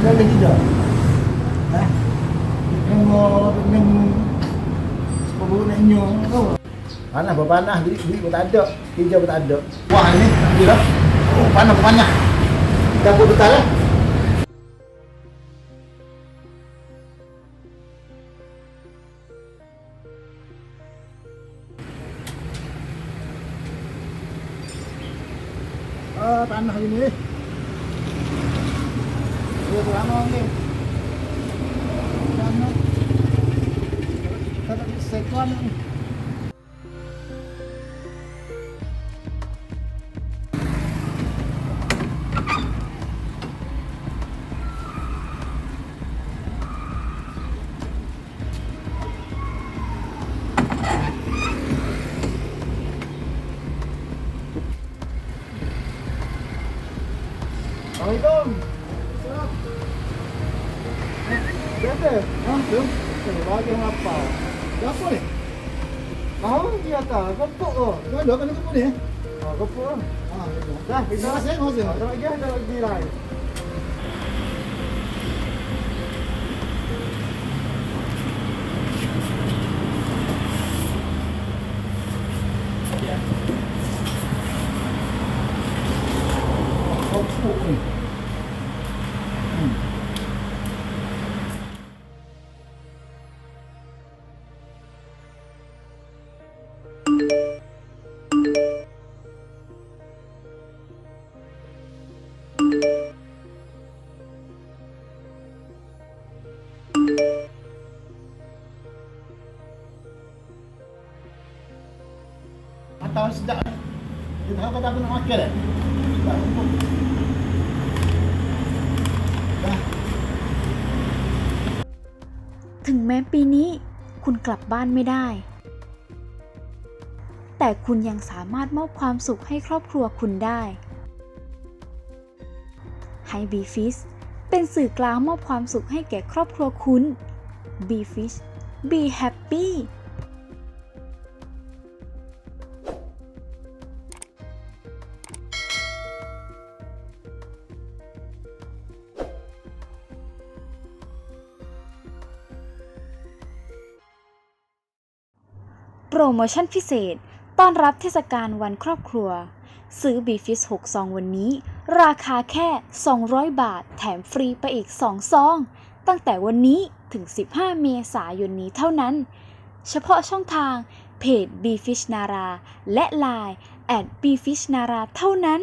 Sepuluh nak nyo. Oh. Panas berpanas, duit duit pun tak ada, kerja pun tak ada. Wah ni, kira. Oh, panas berpanas. Dapur betul lah. Ah, panas ini. Đưa tôi ăn không đi Ăn không Thật là sạch con không Oi, Dom! Tu. Saya bagi apa? Apa ni? Tahu dia tak? Kepuk tu. Ada kan kepuk ni? Ha, kepuk lah. Ha, dah. Terima kasih, terima kasih. Ada lagi, ada lagi lain. Kepuk ni. Atau sedap. Dia tahu kata aku nak makan eh. Sedap. Dah. ถึงแม้ปีนี้คุณกลับบ้านไม่ได้ แต่คุณยังสามารถมอบความสุขให้ครอบครัวคุณได้ให้ b f i s เป็นสื่อกลางมอบความสุขให้แก่ครอบครัวคุณ b f i s Be happy โปรโมชั่นพิเศษ ต้อนรับเทศกาลวันครอบครัว ซื้อบีฟิส6ซองวันนี้ ราคาแค่ 200 บาท แถมฟรีไปอีก 2 ซอง ตั้งแต่วันนี้ถึง 15 เมษายนนี้เท่านั้น เฉพาะช่องทางเพจ b f i s h นาราและ Line at b f i s h นาราเท่านั้น